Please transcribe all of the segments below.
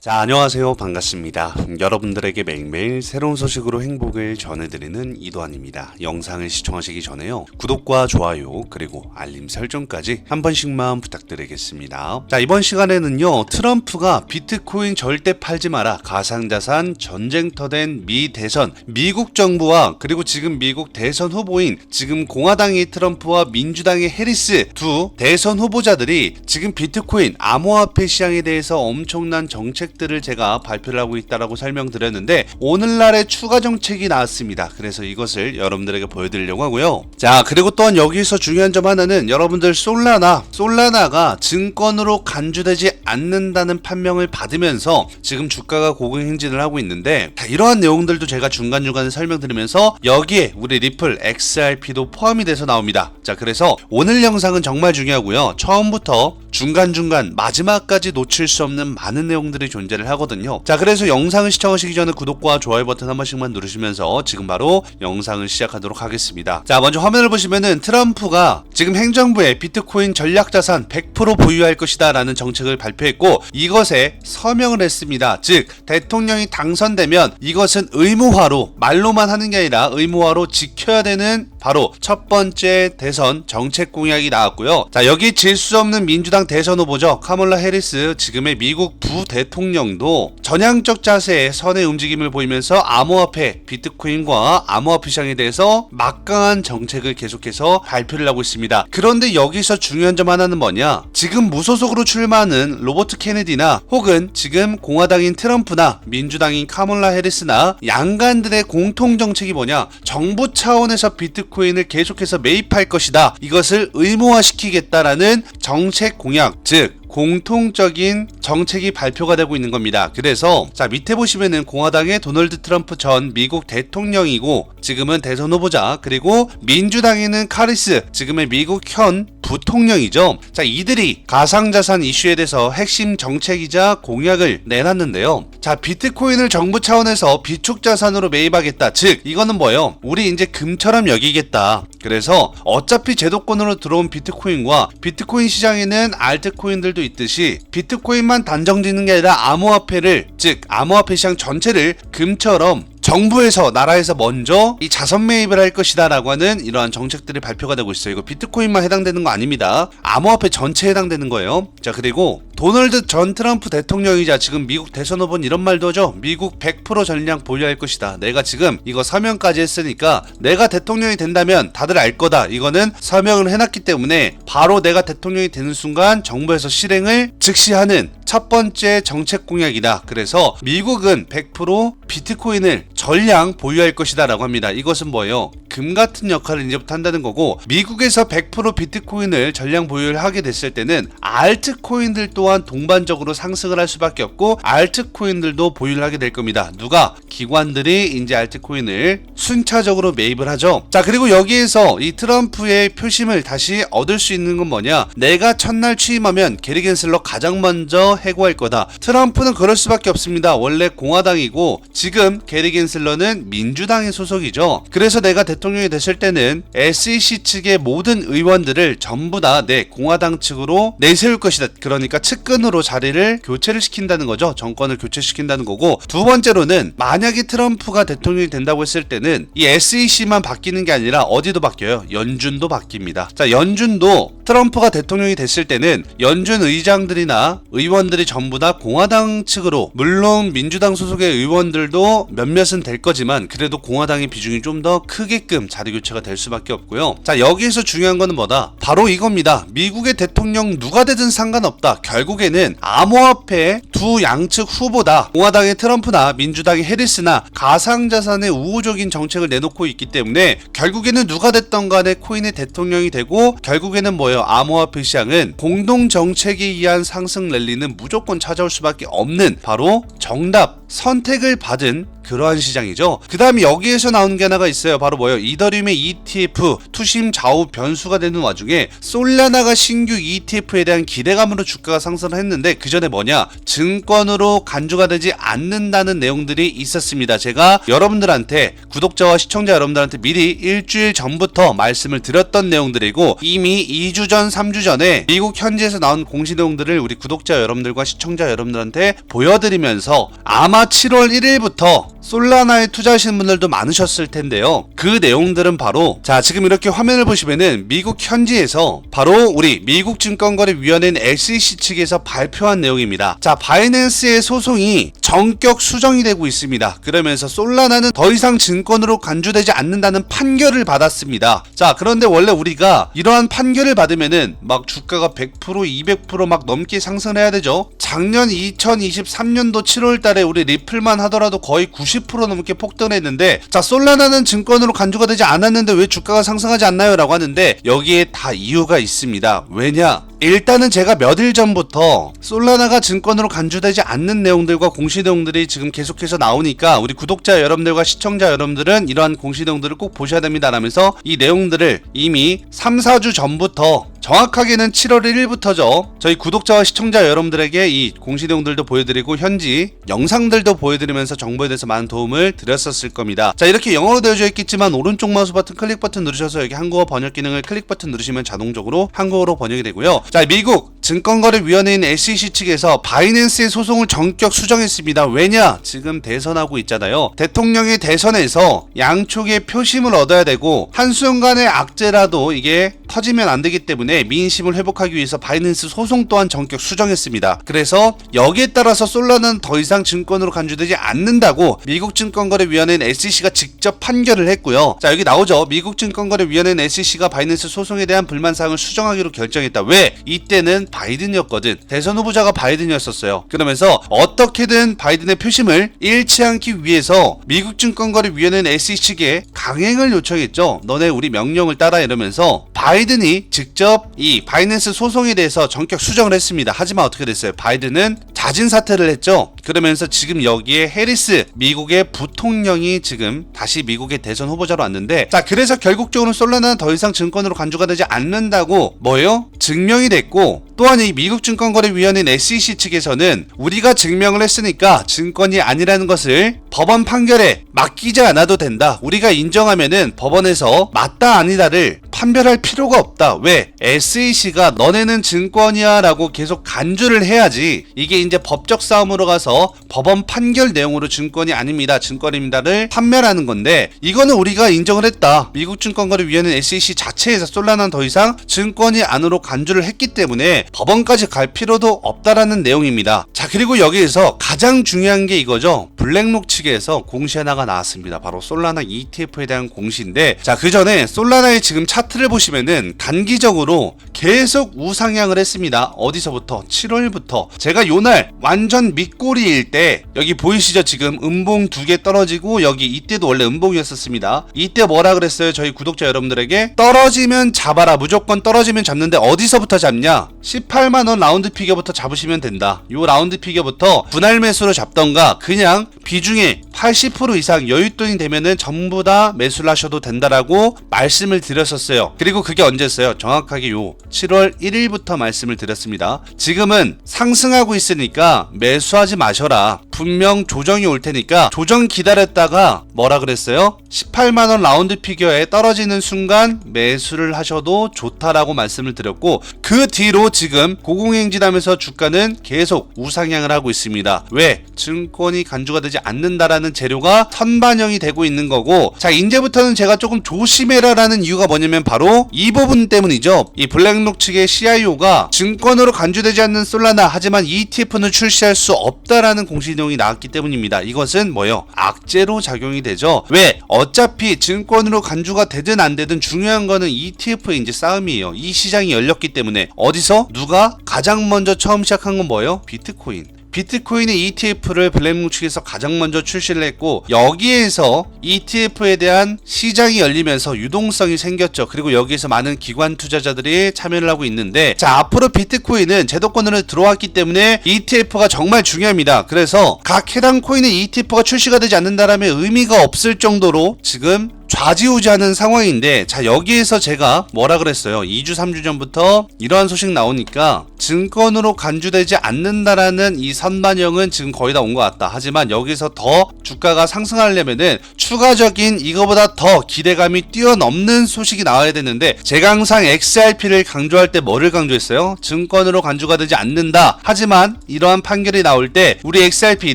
자, 안녕하세요. 반갑습니다. 여러분들에게 매일매일 새로운 소식으로 행복을 전해드리는 이도환입니다. 영상을 시청하시기 전에요. 구독과 좋아요, 그리고 알림 설정까지 한 번씩만 부탁드리겠습니다. 자, 이번 시간에는요, 트럼프가 비트코인 절대 팔지 마라. 가상자산 전쟁터 된 미 대선, 미국 정부와 그리고 지금 미국 대선 후보인 지금 공화당의 트럼프와 민주당의 해리스 두 대선 후보자들이 지금 비트코인 암호화폐 시장에 대해서 엄청난 정책 들을 제가 발표를 하고 있다라고 설명드렸는데 오늘날의 추가 정책이 나왔습니다. 그래서 이것을 여러분들에게 보여드리려고 하고요. 자 그리고 또한 여기서 중요한 점 하나는 여러분들 솔라나 솔라나가 증권으로 간주되지 않는다는 판명을 받으면서 지금 주가가 고공행진을 하고 있는데 자, 이러한 내용들도 제가 중간중간에 설명드리면서 여기에 우리 리플 XRP도 포함이 돼서 나옵니다. 자 그래서 오늘 영상은 정말 중요하고요. 처음부터 중간중간 마지막까지 놓칠 수 없는 많은 내용들이 존재를 하거든요. 자, 그래서 영상을 시청하시기 전에 구독과 좋아요 버튼 한 번씩만 누르시면서 지금 바로 영상을 시작하도록 하겠습니다. 자, 먼저 화면을 보시면은 트럼프가 지금 행정부에 비트코인 전략자산 100% 보유할 것이다 라는 정책을 발표했고 이것에 서명을 했습니다. 즉, 대통령이 당선되면 이것은 의무화로 말로만 하는 게 아니라 의무화로 지켜야 되는 바로 첫 번째 대선 정책 공약이 나왔고요. 자, 여기 질 수 없는 민주당 대선 후보죠. 카몰라 해리스 지금의 미국 부대통령도 전향적 자세의 선의 움직임을 보이면서 암호화폐 비트코인과 암호화폐 시장에 대해서 막강한 정책을 계속해서 발표를 하고 있습니다. 그런데 여기서 중요한 점 하나는 뭐냐? 지금 무소속으로 출마하는 로버트 케네디나 혹은 지금 공화당인 트럼프나 민주당인 카몰라 해리스나 양간들의 공통 정책이 뭐냐? 정부 차원에서 비트코인 을 계속해서 매입할 것이다. 이것을 의무화시키겠다라는 정책 공약, 즉 공통적인 정책이 발표가 되고 있는 겁니다. 그래서 자 밑에 보시면은 공화당의 도널드 트럼프 전 미국 대통령이고 지금은 대선 후보자 그리고 민주당에는 카리스 지금의 미국 현 부통령이죠. 자 이들이 가상자산 이슈에 대해서 핵심 정책이자 공약을 내놨는데요. 자 비트코인을 정부 차원에서 비축자산으로 매입하겠다. 즉 이거는 뭐예요? 우리 이제 금처럼 여기겠다. 그래서 어차피 제도권으로 들어온 비트코인과 비트코인 시장에는 알트코인들도 있듯이 비트코인만 단정 짓는 게 아니라 암호화폐를 즉 암호화폐 시장 전체를 금처럼 정부에서 나라에서 먼저 이 자선 매입을 할 것이다라고 하는 이러한 정책들이 발표가 되고 있어요. 이거 비트코인만 해당되는 거 아닙니다. 암호화폐 전체에 해당되는 거예요. 자 그리고 도널드 전 트럼프 대통령이자 지금 미국 대선 후보는 이런 말도 하죠. 미국 100% 전량 보유할 것이다. 내가 지금 이거 서명까지 했으니까 내가 대통령이 된다면 다들 알 거다. 이거는 서명을 해놨기 때문에 바로 내가 대통령이 되는 순간 정부에서 실행을 즉시 하는 첫 번째 정책 공약이다. 그래서 미국은 100% 비트코인을 전량 보유할 것이다 라고 합니다. 이것은 뭐예요? 금 같은 역할을 이제부터 한다는 거고 미국에서 100% 비트코인을 전량 보유를 하게 됐을 때는 알트코인들 또한 동반적으로 상승을 할 수밖에 없고 알트코인들도 보유를 하게 될 겁니다. 누가 기관들이 이제 알트코인을 순차적으로 매입을 하죠. 자 그리고 여기에서 이 트럼프의 표심을 다시 얻을 수 있는 건 뭐냐? 내가 첫날 취임하면 게리 겐슬러 가장 먼저 해고할 거다. 트럼프는 그럴 수밖에 없습니다. 원래 공화당이고 지금 게리 겐슬러는 민주당의 소속이죠. 그래서 내가 대통령이 됐을 때는 SEC 측의 모든 의원들을 전부 다 내 공화당 측으로 내세울 것이다. 그러니까 측근으로 자리를 교체를 시킨다는 거죠. 정권을 교체시킨다는 거고 두 번째로는 만약에 트럼프가 대통령이 된다고 했을 때는 이 SEC만 바뀌는 게 아니라 어디도 바뀌어요. 연준도 바뀝니다. 자, 연준도 트럼프가 대통령이 됐을 때는 연준 의장들이나 의원 들이 전부 다 공화당 측으로 물론 민주당 소속의 의원들도 몇몇은 될 거지만 그래도 공화당의 비중이 좀 더 크게끔 자리 교체가 될 수밖에 없고요. 자, 여기에서 중요한 거는 뭐다? 바로 이겁니다. 미국의 대통령 누가 되든 상관없다. 결국에는 암호화폐 두 양측 후보다. 공화당의 트럼프나 민주당의 해리스나 가상자산의 우호적인 정책을 내놓고 있기 때문에 결국에는 누가 됐던 간에 코인의 대통령이 되고 결국에는 뭐예요? 암호화폐 시장은 공동 정책에 의한 상승 랠리는 무조건 찾아올 수밖에 없는 바로 정답 선택을 받은 그러한 시장이죠. 그 다음에 여기에서 나오는 게 하나가 있어요. 바로 뭐예요? 이더리움의 ETF 투심 좌우 변수가 되는 와중에 솔라나가 신규 ETF에 대한 기대감으로 주가가 상승을 했는데 그 전에 뭐냐? 증권으로 간주가 되지 않는다는 내용들이 있었습니다. 제가 여러분들한테 구독자와 시청자 여러분들한테 미리 일주일 전부터 말씀을 드렸던 내용들이고 이미 2주 전, 3주 전에 미국 현지에서 나온 공시 내용들을 우리 구독자 여러분들과 시청자 여러분들한테 보여드리면서 아마 7월 1일부터 솔라나에 투자하시는 분들도 많으셨을 텐데요. 그 내용들은 바로 자 지금 이렇게 화면을 보시면은 미국 현지에서 바로 우리 미국 증권거래위원회인 SEC 측에서 발표한 내용입니다. 자 바이낸스의 소송이 전격 수정이 되고 있습니다. 그러면서 솔라나는 더 이상 증권으로 간주되지 않는다는 판결을 받았습니다. 자 그런데 원래 우리가 이러한 판결을 받으면은 막 주가가 100% 200%막 넘게 상승해야 되죠. 작년 2023년도 7월 달에 우리 리플만 하더라도 거의 90% 넘게 폭등했는데 자 솔라나는 증권으로 간주가 되지 않았는데 왜 주가가 상승하지 않나요? 라고 하는데 여기에 다 이유가 있습니다. 왜냐? 일단은 제가 몇일 전부터 솔라나가 증권으로 간주되지 않는 내용들과 공시 내용들이 지금 계속해서 나오니까 우리 구독자 여러분들과 시청자 여러분들은 이러한 공시 내용들을 꼭 보셔야 됩니다 라면서 이 내용들을 이미 3, 4주 전부터 정확하게는 7월 1일부터죠. 저희 구독자와 시청자 여러분들에게 이 공시 내용들도 보여드리고 현지 영상들도 보여드리면서 정보에 대해서 많은 도움을 드렸었을 겁니다. 자 이렇게 영어로 되어져 있겠지만 오른쪽 마우스 버튼 클릭 버튼 누르셔서 여기 한국어 번역 기능을 클릭 버튼 누르시면 자동적으로 한국어로 번역이 되고요. 자 미국 증권거래위원회인 SEC 측에서 바이낸스의 소송을 전격 수정했습니다. 왜냐? 지금 대선하고 있잖아요. 대통령의 대선에서 양쪽의 표심을 얻어야 되고 한순간의 악재라도 이게 터지면 안 되기 때문에 민심을 회복하기 위해서 바이낸스 소송 또한 전격 수정했습니다. 그래서 여기에 따라서 솔라는 더 이상 증권으로 간주되지 않는다고 미국 증권거래위원회인 SEC가 직접 판결을 했고요. 자 여기 나오죠. 미국 증권거래위원회인 SEC가 바이낸스 소송에 대한 불만 사항을 수정하기로 결정했다. 왜? 이때는 바이든이었거든. 대선 후보자가 바이든이었었어요. 그러면서 어떻게든 바이든의 표심을 잃지 않기 위해서 미국 증권거래위원회인 SEC 측에 강행을 요청했죠. 너네 우리 명령을 따라 이러면서 바이든이 직접 이 바이낸스 소송에 대해서 전격 수정을 했습니다. 하지만 어떻게 됐어요? 바이든은 자진 사퇴를 했죠. 그러면서 지금 여기에 해리스 미국의 부통령이 지금 다시 미국의 대선 후보자로 왔는데 자 그래서 결국적으로 솔라나는 더 이상 증권으로 간주가 되지 않는다고 뭐예요? 증명이 됐고 또한 이 미국 증권거래위원회인 SEC 측에서는 우리가 증명을 했으니까 증권이 아니라는 것을 법원 판결에 맡기지 않아도 된다. 우리가 인정하면은 법원에서 맞다 아니다를 판별할 필요가 없다. 왜? SEC가 너네는 증권이야 라고 계속 간주를 해야지 이게 이제 법적 싸움으로 가서 법원 판결 내용으로 증권이 아닙니다. 증권입니다를 판멸하는 건데 이거는 우리가 인정을 했다. 미국 증권거래위원회 SEC 자체에서 솔라나는 더 이상 증권이 안으로 간주를 했기 때문에 법원까지 갈 필요도 없다라는 내용입니다. 자 그리고 여기에서 가장 중요한 게 이거죠. 블랙록 측에서 공시 하나가 나왔습니다. 바로 솔라나 ETF에 대한 공시인데 자 그 전에 솔라나의 지금 차트 를 보시면은 단기적으로 계속 우상향을 했습니다. 어디서부터? 7월부터 제가 요날 완전 밑꼬리일 때 여기 보이시죠? 지금 음봉 두 개 떨어지고 여기 이때도 원래 음봉이었었습니다. 이때 뭐라 그랬어요? 저희 구독자 여러분들에게 떨어지면 잡아라. 무조건 떨어지면 잡는데 어디서부터 잡냐? 18만 원 라운드 피겨부터 잡으시면 된다. 요 라운드 피겨부터 분할 매수로 잡던가 그냥 비중의 80% 이상 여윳돈이 되면은 전부 다 매수를 하셔도 된다라고 말씀을 드렸었어요. 그리고 그게 언제였어요? 정확하게 요 7월 1일부터 말씀을 드렸습니다. 지금은 상승하고 있으니까 매수하지 마셔라. 분명 조정이 올 테니까 조정 기다렸다가 뭐라 그랬어요? 18만원 라운드 피겨에 떨어지는 순간 매수를 하셔도 좋다라고 말씀을 드렸고 그 뒤로 지금 고공행진하면서 주가는 계속 우상향을 하고 있습니다. 왜? 증권이 간주가 되지 않는다라는 재료가 선반영이 되고 있는 거고 자 이제부터는 제가 조금 조심해라라는 이유가 뭐냐면 바로 이 부분 때문이죠. 이 블랙록 측의 CIO가 증권으로 간주되지 않는 솔라나 하지만 ETF는 출시할 수 없다라는 공시 내용이 나왔기 때문입니다. 이것은 뭐요? 악재로 작용이 되죠. 왜? 어차피 증권으로 간주가 되든 안 되든 중요한 거는 ETF의 이제 싸움이에요. 이 시장이 열렸기 때문에 어디서 누가 가장 먼저 처음 시작한 건 뭐예요? 비트코인. 비트코인의 ETF를 블랙룸 측에서 가장 먼저 출시를 했고 여기에서 ETF에 대한 시장이 열리면서 유동성이 생겼죠. 그리고 여기에서 많은 기관 투자자들이 참여를 하고 있는데 자 앞으로 비트코인은 제도권으로 들어왔기 때문에 ETF가 정말 중요합니다. 그래서 각 해당 코인의 ETF가 출시가 되지 않는다라면 의미가 없을 정도로 지금 좌지우지하는 상황인데 자 여기에서 제가 뭐라 그랬어요? 2주 3주 전부터 이러한 소식 나오니까 증권으로 간주되지 않는다라는 이 선반영은 지금 거의 다 온 것 같다. 하지만 여기서 더 주가가 상승하려면은 추가적인 이거보다 더 기대감이 뛰어넘는 소식이 나와야 되는데 제가 항상 XRP를 강조할 때 뭐를 강조했어요? 증권으로 간주가 되지 않는다. 하지만 이러한 판결이 나올 때 우리 XRP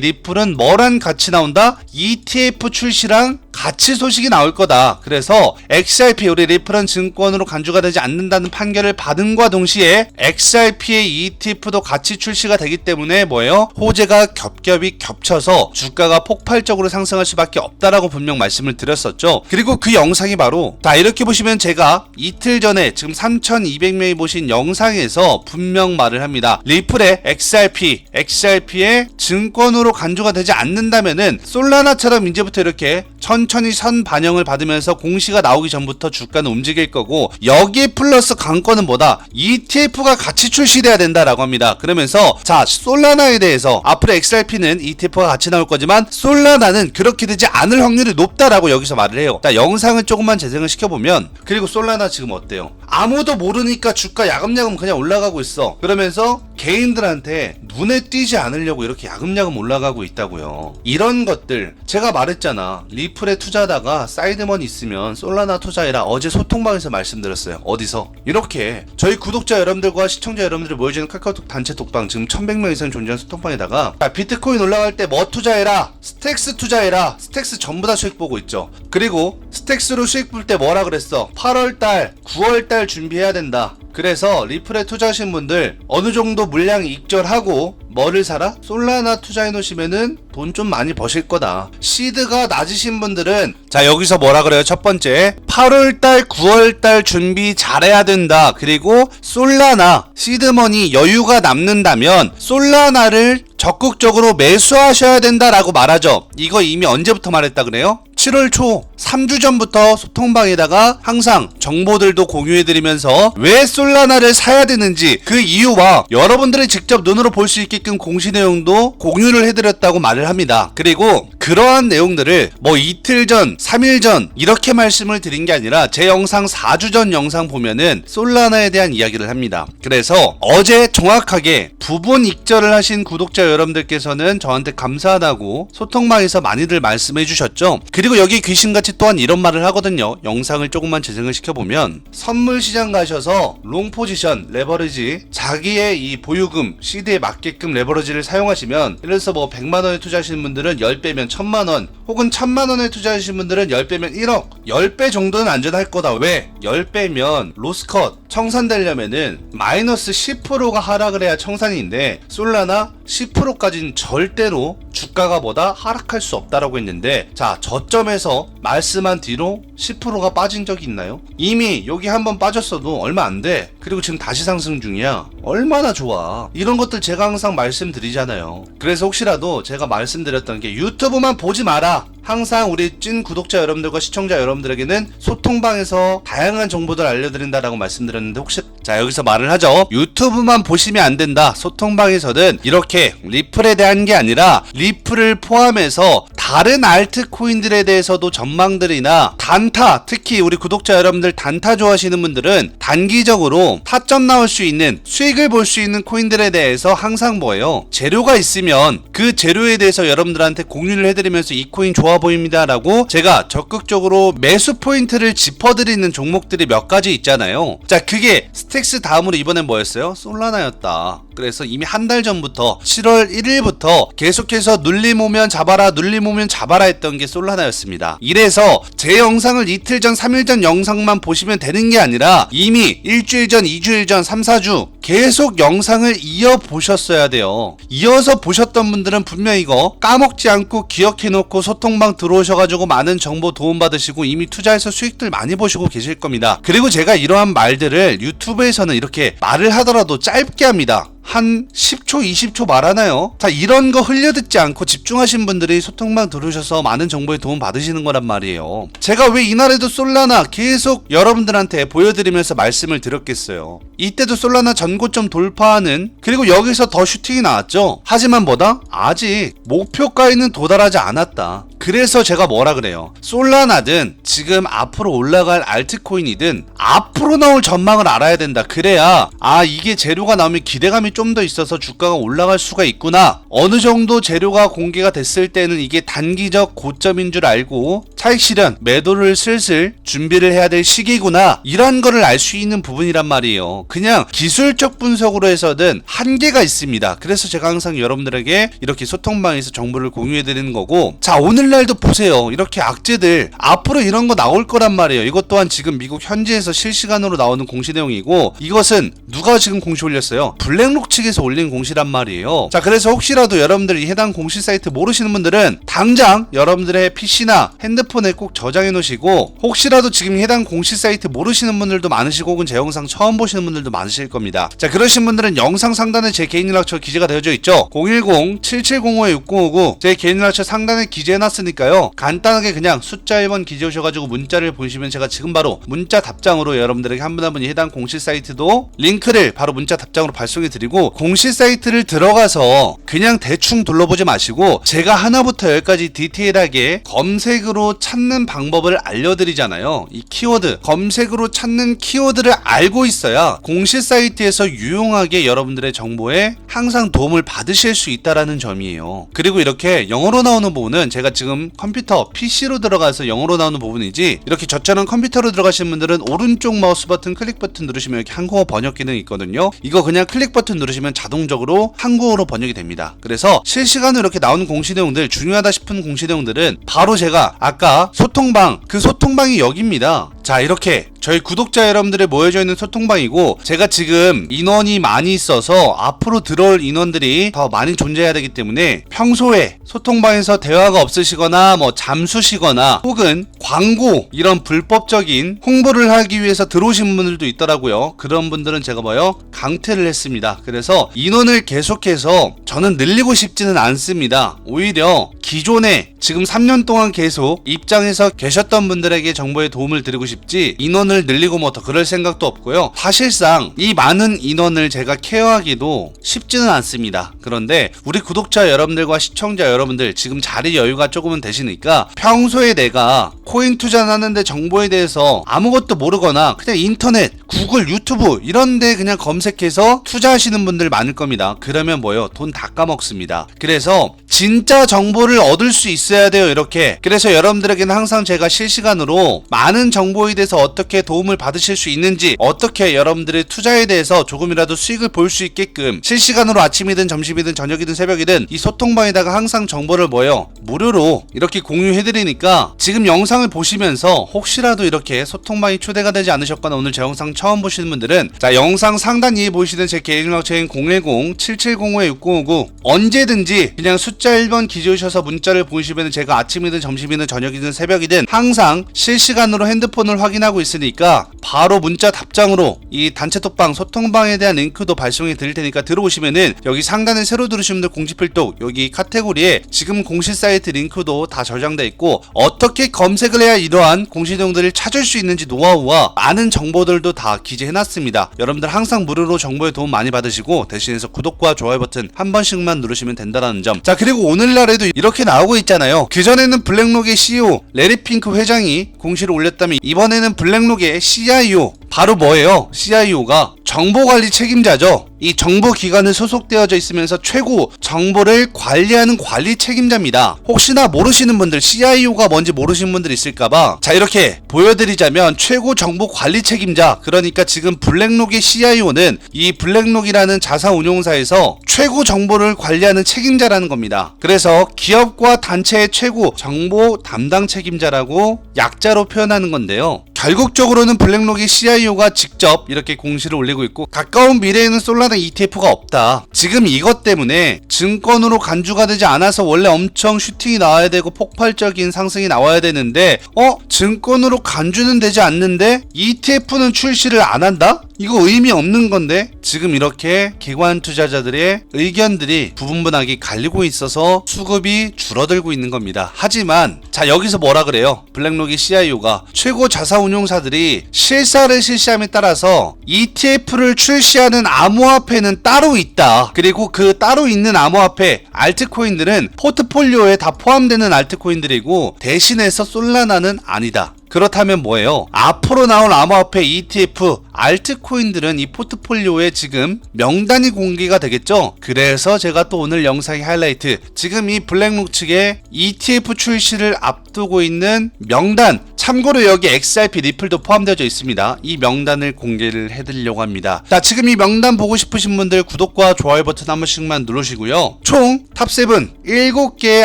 리플은 뭐란 같이 나온다? ETF 출시랑 같이 소식이 나올 거다. 그래서 XRP 우리 리플은 증권으로 간주가 되지 않는다는 판결을 받은과 동시에 XRP의 ETF도 같이 출시가 되기 때문에 뭐예요? 호재가 겹겹이 겹쳐서 주가가 폭발적으로 상승할 수밖에 없다라고 분명 말씀을 드렸었죠. 그리고 그 영상이 바로 다 이렇게 보시면 제가 이틀 전에 지금 3,200명이 보신 영상에서 분명 말을 합니다. 리플의 XRP, XRP의 증권으로 간주가 되지 않는다면은 솔라나처럼 이제부터 이렇게 천 천히 선 반영을 받으면서 공시가 나오기 전부터 주가는 움직일 거고 여기에 플러스 강권은 뭐다? ETF가 같이 출시돼야 된다라고 합니다. 그러면서 자 솔라나에 대해서 앞으로 XRP는 ETF가 같이 나올 거지만 솔라나는 그렇게 되지 않을 확률이 높다라고 여기서 말을 해요. 자 영상을 조금만 재생을 시켜보면 그리고 솔라나 지금 어때요? 아무도 모르니까 주가 야금야금 그냥 올라가고 있어. 그러면서 개인들한테 눈에 띄지 않으려고 이렇게 야금야금 올라가고 있다고요. 이런 것들 제가 말했잖아. 리플에 투자하다가 사이드머니 있으면 솔라나 투자해라. 어제 소통방에서 말씀드렸어요. 어디서? 이렇게 저희 구독자 여러분들과 시청자 여러분들을 모여주는 카카오톡 단체 독방 지금 1100명 이상 존재하는 소통방에다가 자, 비트코인 올라갈 때 뭐 투자해라. 스택스 투자해라. 스택스 전부 다 수익 보고 있죠. 그리고 스택스로 수익 볼 때 뭐라 그랬어? 8월달, 9월달 준비해야 된다. 그래서 리플에 투자하신 분들 어느 정도 물량 익절하고 뭐를 사라? 솔라나 투자해 놓으시면은 돈 좀 많이 버실 거다. 시드가 낮으신 분들은 자 여기서 뭐라 그래요? 첫 번째 8월달 9월달 준비 잘해야 된다. 그리고 솔라나 시드머니 여유가 남는다면 솔라나를 적극적으로 매수하셔야 된다라고 말하죠. 이거 이미 언제부터 말했다 그래요? 7월 초 3주 전부터 소통방에다가 항상 정보들도 공유해드리면서 왜 솔라나를 사야 되는지 그 이유와 여러분들이 직접 눈으로 볼 수 있게끔 공시 내용도 공유를 해드렸다고 말을 합니다. 그리고 그러한 내용들을 뭐 이틀 전, 3일 전 이렇게 말씀을 드린 게 아니라 제 영상 4주 전 영상 보면은 솔라나에 대한 이야기를 합니다. 그래서 어제 정확하게 부분 익절을 하신 구독자 여러분들께서는 저한테 감사하다고 소통방에서 많이들 말씀해 주셨죠. 그리고 여기 귀신같이 또한 이런 말을 하거든요. 영상을 조금만 재생을 시켜보면 선물 시장 가셔서 롱 포지션 레버리지 자기의 이 보유금 CD에 맞게끔 레버리지를 사용하시면 예를 들어서 뭐 100만 원에 투자하시는 분들은 10배면 1000만 원 혹은 1000만 원에 투자하시는 분들은 10배면 1억 10배 정도는 안전할 거다. 왜? 10배면 로스컷 청산되려면은 마이너스 10%가 하락을 해야 청산인데 솔라나 10%까지는 절대로 주가가 보다 하락할 수 없다라고 했는데 자 저점 에서 말씀한 뒤로 10%가 빠진 적이 있나요? 이미 여기 한번 빠졌어도 얼마 안 돼. 그리고 지금 다시 상승 중이야. 얼마나 좋아. 이런 것들 제가 항상 말씀드리잖아요. 그래서 혹시라도 제가 말씀드렸던 게 유튜브만 보지 마라. 항상 우리 찐 구독자 여러분들과 시청자 여러분들에게는 소통방에서 다양한 정보들 알려드린다라고 말씀드렸는데 혹시 자 여기서 말을 하죠. 유튜브만 보시면 안 된다. 소통방에서는 이렇게 리플에 대한 게 아니라 리플을 포함해서 다른 알트코인들에 대해서도 전망들이나 단타 특히 우리 구독자 여러분들 단타 좋아하시는 분들은 단기적으로 타점 나올 수 있는 수익을 볼 수 있는 코인들에 대해서 항상 뭐예요? 재료가 있으면 그 재료에 대해서 여러분들한테 공유를 해드리면서 이 코인 좋아 보입니다라고 제가 적극적으로 매수 포인트를 짚어드리는 종목들이 몇 가지 있잖아요. 자 그게 스택스 다음으로 이번엔 뭐였어요? 솔라나였다 그래서 이미 한 달 전부터 7월 1일부터 계속해서 눌림 오면 잡아라 눌림 오면 잡아라 했던 게 솔라나였습니다. 이래서 제 영상을 이틀 전 3일 전 영상만 보시면 되는 게 아니라 이미 일주일 전 2주일 전 3, 4주 계속 영상을 이어 보셨어야 돼요. 이어서 보셨던 분들은 분명 이거 까먹지 않고 기억해 놓고 소통방 들어오셔가지고 많은 정보 도움 받으시고 이미 투자해서 수익들 많이 보시고 계실 겁니다. 그리고 제가 이러한 말들을 유튜브에서는 이렇게 말을 하더라도 짧게 합니다. 한 10초, 20초 말하나요? 자, 이런 거 흘려듣지 않고 집중하신 분들이 소통방 들으셔서 많은 정보에 도움 받으시는 거란 말이에요. 제가 왜 이날에도 솔라나 계속 여러분들한테 보여드리면서 말씀을 드렸겠어요. 이때도 솔라나 전고점 돌파하는 그리고 여기서 더 슈팅이 나왔죠. 하지만 뭐다? 아직 목표가에는 도달하지 않았다. 그래서 제가 뭐라 그래요? 솔라나든 지금 앞으로 올라갈 알트코인이든 앞으로 나올 전망을 알아야 된다. 그래야 아 이게 재료가 나오면 기대감이 좀 더 있어서 주가가 올라갈 수가 있구나. 어느 정도 재료가 공개가 됐을 때는 이게 단기적 고점인 줄 알고 차익 실현 매도를 슬슬 준비를 해야 될 시기구나. 이런 거를 알 수 있는 부분이란 말이에요. 그냥 기술적 분석으로 해서든 한계가 있습니다. 그래서 제가 항상 여러분들에게 이렇게 소통방에서 정보를 공유해 드리는 거고 자 오늘 날도 보세요. 이렇게 악재들 앞으로 이런 거 나올 거란 말이에요. 이것 또한 지금 미국 현지에서 실시간으로 나오는 공시 내용이고 이것은 누가 지금 공시 올렸어요? 블랙록 측에서 올린 공시란 말이에요. 자 그래서 혹시라도 여러분들이 해당 공시 사이트 모르시는 분들은 당장 여러분들의 PC나 핸드폰에 꼭 저장해 놓으시고 혹시라도 지금 해당 공시 사이트 모르시는 분들도 많으시고 혹은 제 영상 처음 보시는 분들도 많으실 겁니다. 자 그러신 분들은 영상 상단에 제 개인 연락처 기재가 되어져 있죠. 010-7705-6059제 개인 연락처 상단에 기재해 놨 으니까요. 간단하게 그냥 숫자 1번 기재 오셔가지고 문자를 보시면 제가 지금 바로 문자 답장으로 여러분들에게 한 분 한 분이 해당 공시 사이트도 링크를 바로 문자 답장으로 발송해 드리고 공시 사이트를 들어가서 그냥 대충 둘러보지 마시고 제가 하나부터 열까지 디테일하게 검색으로 찾는 방법을 알려드리잖아요. 이 키워드 검색으로 찾는 키워드를 알고 있어야 공시 사이트에서 유용하게 여러분들의 정보에 항상 도움을 받으실 수 있다라는 점이에요. 그리고 이렇게 영어로 나오는 부분은 제가 지금 컴퓨터 PC로 들어가서 영어로 나오는 부분이지 이렇게 저처럼 컴퓨터로 들어가시는 분들은 오른쪽 마우스 버튼 클릭 버튼 누르시면 이렇게 한국어 번역 기능이 있거든요. 이거 그냥 클릭 버튼 누르시면 자동적으로 한국어로 번역이 됩니다. 그래서 실시간으로 이렇게 나오는 공시 내용들 중요하다 싶은 공시 내용들은 바로 제가 아까 소통방 그 소통방이 여기입니다. 자 이렇게 저희 구독자 여러분들이 모여져 있는 소통방이고 제가 지금 인원이 많이 있어서 앞으로 들어올 인원들이 더 많이 존재해야 되기 때문에 평소에 소통방에서 대화가 없으시거나 뭐 잠수시거나 혹은 광고 이런 불법적인 홍보를 하기 위해서 들어오신 분들도 있더라고요. 그런 분들은 제가 뭐요 강퇴를 했습니다. 그래서 인원을 계속해서 저는 늘리고 싶지는 않습니다. 오히려 기존에 지금 3년 동안 계속 입장에서 계셨던 분들에게 정보에 도움을 드리고 싶지 인원을 늘리고 뭐 더 그럴 생각도 없고요. 사실상 이 많은 인원을 제가 케어하기도 쉽지는 않습니다. 그런데 우리 구독자 여러분들과 시청자 여러분들 지금 자리 여유가 조금은 되시니까 평소에 내가 코인 투자하는데 정보에 대해서 아무것도 모르거나 그냥 인터넷, 구글, 유튜브 이런 데 그냥 검색해서 투자하시는 분들 많을 겁니다. 그러면 뭐요? 돈 다 까먹습니다. 그래서 진짜 정보를 얻을 수 있어야 돼요. 이렇게. 그래서 여러분들에게는 항상 제가 실시간으로 많은 정보에 대해서 어떻게 도움을 받으실 수 있는지 어떻게 여러분들의 투자에 대해서 조금이라도 수익을 볼 수 있게끔 실시간으로 아침이든 점심이든 저녁이든 새벽이든 이 소통방에다가 항상 정보를 뭐요 무료로 이렇게 공유해드리니까 지금 영상을 보시면서 혹시라도 이렇게 소통방이 초대가 되지 않으셨거나 오늘 제 영상 처음 보시는 분들은 자 영상 상단 위에 보시는 제 개인 연락처인 010-7705-6059 언제든지 그냥 숫자 1번 기재오셔서 문자를 보시면 제가 아침이든 점심이든 저녁이든 새벽이든 항상 실시간으로 핸드폰을 확인하고 있으니 까 바로 문자 답장으로 이 단체 톡방 소통방에 대한 링크도 발송해 드릴 테니까 들어오시면은 여기 상단에 새로 들으신 분들 공지필독 여기 카테고리에 지금 공시 사이트 링크도 다 저장돼 있고 어떻게 검색을 해야 이러한 공시 내용들을 찾을 수 있는지 노하우와 많은 정보들도 다 기재해 놨습니다. 여러분들 항상 무료로 정보에 도움 많이 받으시고 대신해서 구독과 좋아요 버튼 한 번씩만 누르시면 된다는 점. 자 그리고 오늘날에도 이렇게 나오고 있잖아요. 그 전에는 블랙록의 CEO 레리 핑크 회장이 공시를 올렸다면 이번에는 블랙록 의 CIO 바로 뭐예요? CIO가 정보관리 책임자죠. 이 정보기관에 소속되어져 있으면서 최고 정보를 관리하는 관리 책임자입니다. 혹시나 모르시는 분들, CIO가 뭔지 모르시는 분들 있을까봐 자 이렇게 보여드리자면 최고 정보 관리 책임자 그러니까 지금 블랙록의 CIO는 이 블랙록이라는 자산 운용사에서 최고 정보를 관리하는 책임자라는 겁니다. 그래서 기업과 단체의 최고 정보 담당 책임자라고 약자로 표현하는 건데요. 결국적으로는 블랙록의 CIO 가 직접 이렇게 공시를 올리고 있고 가까운 미래에는 솔라나 ETF가 없다. 지금 이것 때문에 증권으로 간주가 되지 않아서 원래 엄청 슈팅이 나와야 되고 폭발적인 상승이 나와야 되는데 어 증권으로 간주는 되지 않는데 ETF는 출시를 안 한다? 이거 의미 없는 건데 지금 이렇게 기관 투자자들의 의견들이 부분분하게 갈리고 있어서 수급이 줄어들고 있는 겁니다. 하지만 자 여기서 뭐라 그래요? 블랙록의 CIO가 최고 자사 운용사들이 실사를 실시함에 따라서 ETF를 출시하는 암호화폐는 따로 있다. 그리고 그 따로 있는 암호화폐 알트코인들은 포트폴리오에 다 포함되는 알트코인들이고 대신해서 솔라나는 아니다. 그렇다면 뭐예요? 앞으로 나올 암호화폐 ETF 알트코인들은 이 포트폴리오에 지금 명단이 공개가 되겠죠? 그래서 제가 또 오늘 영상의 하이라이트 지금 이 블랙록 측의 ETF 출시를 앞두고 있는 명단 참고로 여기 XRP 리플도 포함되어 있습니다. 이 명단을 공개를 해드리려고 합니다. 자 지금 이 명단 보고 싶으신 분들 구독과 좋아요 버튼 한 번씩만 누르시고요. 총 탑7 7개의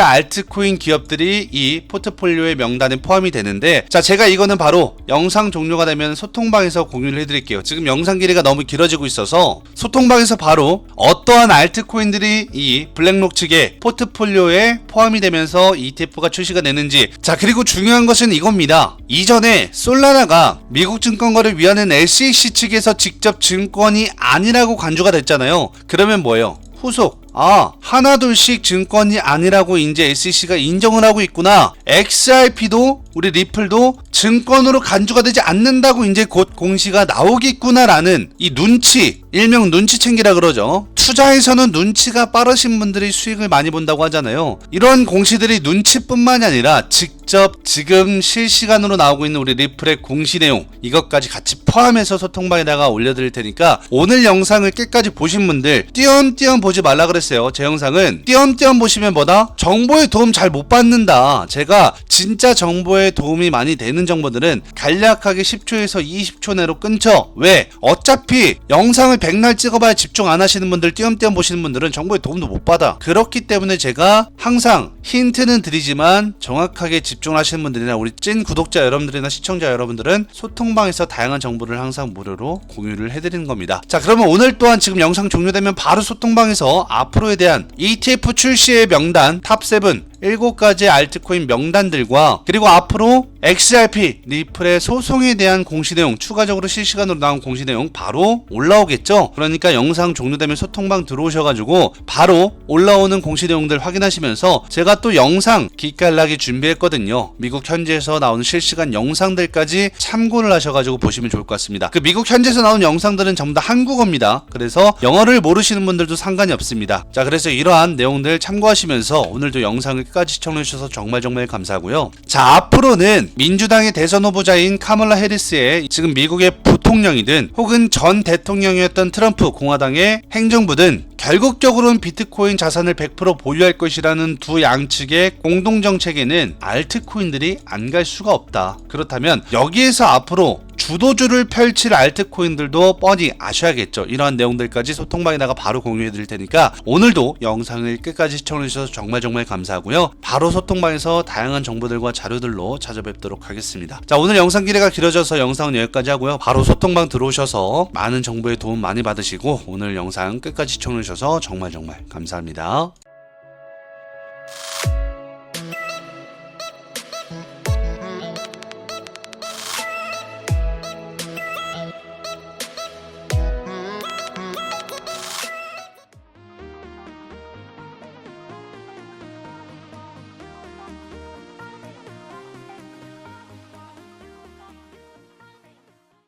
알트코인 기업들이 이 포트폴리오의 명단에 포함이 되는데 자 제가 이거는 바로 영상 종료가 되면 소통방에서 공유를 해드릴게요. 지금 영상 길이가 너무 길어지고 있어서 소통방에서 바로 어떠한 알트코인들이 이 블랙록 측의 포트폴리오에 포함이 되면서 ETF가 출시가 되는지 자 그리고 중요한 것은 이겁니다. 이전에 솔라나가 미국 증권거래위원회 SEC 측에서 직접 증권이 아니라고 간주가 됐잖아요. 그러면 뭐예요? 후속 아 하나 둘씩 증권이 아니라고 이제 SEC가 인정을 하고 있구나 XRP도 우리 리플도 증권으로 간주가 되지 않는다고 이제 곧 공시가 나오겠구나라는 이 눈치 일명 눈치 챙기라 그러죠. 투자에서는 눈치가 빠르신 분들이 수익을 많이 본다고 하잖아요. 이런 공시들이 눈치뿐만이 아니라 직접 지금 실시간으로 나오고 있는 우리 리플의 공시 내용 이것까지 같이 포함해서 소통방에다가 올려드릴 테니까 오늘 영상을 끝까지 보신 분들 띄엄띄엄 보지 말라 그랬어요. 제 영상은 띄엄띄엄 보시면 뭐다? 정보의 도움 잘 못 받는다. 제가 진짜 정보 에 도움이 많이 되는 정보들은 간략하게 10초에서 20초 내로 끊죠. 왜? 어차피 영상을 백날 찍어봐야 집중 안 하시는 분들 띄엄띄엄 보시는 분들은 정보에 도움도 못 받아. 그렇기 때문에 제가 항상 힌트는 드리지만 정확하게 집중하시는 분들이나 우리 찐 구독자 여러분들이나 시청자 여러분들은 소통방에서 다양한 정보를 항상 무료로 공유를 해드리는 겁니다. 자 그러면 오늘 또한 지금 영상 종료되면 바로 소통방에서 앞으로에 대한 ETF 출시의 명단 탑7 7가지 알트코인 명단들과 그리고 앞으로 XRP 리플의 소송에 대한 공시 내용 추가적으로 실시간으로 나온 공시 내용 바로 올라오겠죠? 그러니까 영상 종료되면 소통방 들어오셔가지고 바로 올라오는 공시 내용들 확인하시면서 제가 또 영상 기깔나게 준비했거든요. 미국 현지에서 나오는 실시간 영상들까지 참고를 하셔가지고 보시면 좋을 것 같습니다. 그 미국 현지에서 나오는 영상들은 전부 다 한국어입니다. 그래서 영어를 모르시는 분들도 상관이 없습니다. 자 그래서 이러한 내용들 참고하시면서 오늘도 영상을 끝까지 시청해주셔서 정말 정말 감사하고요. 자 앞으로는 민주당의 대선 후보자인 카멀라 해리스의 지금 미국의 부통령이든 혹은 전 대통령이었던 트럼프 공화당의 행정부든 결국적으로는 비트코인 자산을 100% 보유할 것이라는 두 양측의 공동 정책에는 알트코인들이 안 갈 수가 없다. 그렇다면 여기에서 앞으로 주도주를 펼칠 알트코인들도 뻔히 아셔야겠죠. 이러한 내용들까지 소통방에다가 바로 공유해 드릴 테니까 오늘도 영상을 끝까지 시청해 주셔서 정말 정말 감사하고요. 바로 소통방에서 다양한 정보들과 자료들로 찾아뵙도록 하겠습니다. 자, 오늘 영상 길이가 길어져서 영상은 여기까지 하고요. 바로 소통방 들어오셔서 많은 정보에 도움 많이 받으시고 오늘 영상 끝까지 시청해 봐주셔서 정말 정말 감사합니다.